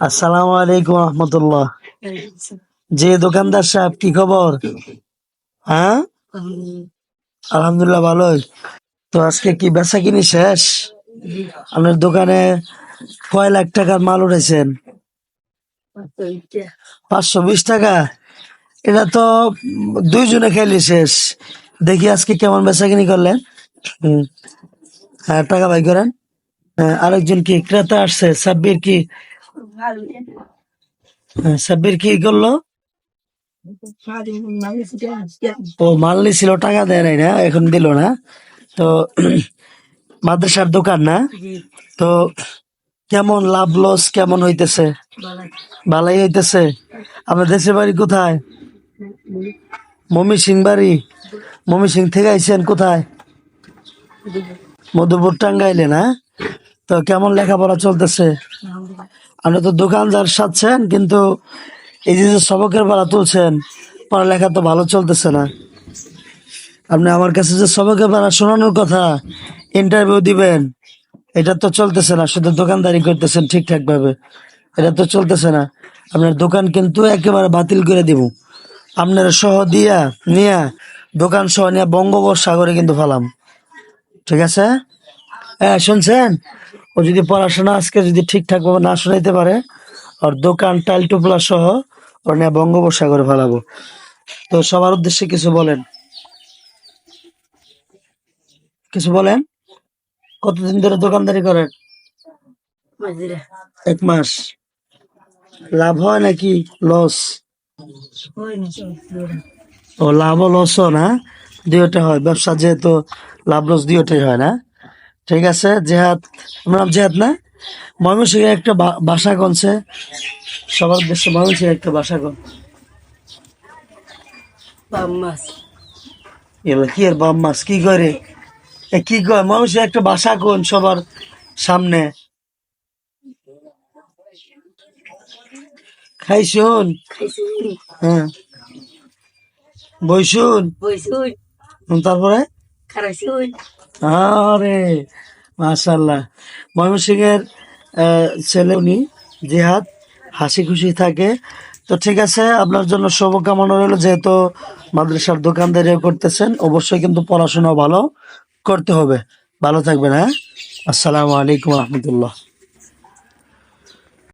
আসসালামু আলাইকুম রহমতুল্লাহ। যে দোকানদার সাহেব কি খবর? হ্যাঁ? আলহামদুলিল্লাহ ভালোই। তো আজকে কি বেচা কিনি শেষ? আপনার দোকানে কয় লাখ টাকার মাল উঠেছেন পাঁচশো বিশ টাকা? এটা তো দুইজনে খেলি শেষ। দেখি আজকে কেমন বেচা কিনি করলেন। হ্যাঁ টাকা বাই করেন। হ্যাঁ, আরেকজন কি ক্রেতা আসছে? সাব্বির কি সাব্বির কি করল? ও মাল নিছিল টাকা দেয় নাই না, এখন দিল না। তো মাদ্রাসার দোকান না? তো কেমন লাভ লস, কেমন হইতেছে? ভালোই হইতেছে? আপনার দেশের বাড়ি কোথায়? মমি সিং বাড়ি? মমি সিং থেকে আইছেন কোথায়? মধুপুর টাঙ্গাইলে না? তো কেমন লেখাপড়া চলতেছে? আপনি তো দোকানদার সাজছেন, কিন্তু এই যে সবকের ভাড়া তুলছেন, পড়ালেখা তো ভালো চলতেছে না। আপনি আমার কাছে যে সবকের ভাড়া শোনানোর কথা ইন্টারভিউ দিবেন, এটা তো চলতেছে না। শুধু দোকানদারি করতেছেন ঠিকঠাক ভাবে এটা তো চলতেছে না। আপনার দোকান কিন্তু একেবারে বাতিল করে দিব। আপনার সহ দিয়া, নিয়া, দোকান সহ নিয়ে বঙ্গোপসাগরে কিন্তু ফেলাম। ঠিক আছে? হ্যাঁ শুনছেন? ও যদি পড়াশোনা আজকে যদি ঠিকঠাক ভাবে না শোনাইতে পারে আর দোকান টাইল টুপলা সহ ওর নিয়ে বঙ্গোপসাগরে ফেলাবো। তো সবার উদ্দেশ্যে কিছু বলেন। কিছু বলেন? কতদিন ধরে দোকানদারি করেন? এক মাস। লাভ হয় নাকি লস? ও লাভ ও লসও না দুইটা হয়। ব্যবসা যেহেতু লাভ লস দুইটাই হয় না? ঠিক আছে? জেহাদ আমার নাম জেহাদ না? ময়মনসিংহে একটা বাসা কনছে সবার উদ্দেশ্যে ময়মনসিংহে একটা বাসা এবার কি আর বাম মাছ? কি করে? কি কয়? ময়মনসিংহে একটা বাসা কোন সবার সামনে। খাইছুন? হ্যাঁ। বইসুন তারপরে? আরে মাশাল্লাহ ময়মনসিংহের ছেলে উনি, জিহাদ, হাসি খুশি থাকে। তো ঠিক আছে, আপনার জন্য শুভকামনা রইল, যেহেতু মাদ্রাসার দোকানদারিও করতেছেন, অবশ্যই কিন্তু পড়াশোনা ভালো করতে হবে। ভালো থাকবেন হ্যাঁ? আসসালামু আলাইকুম রহমতুল্লাহ।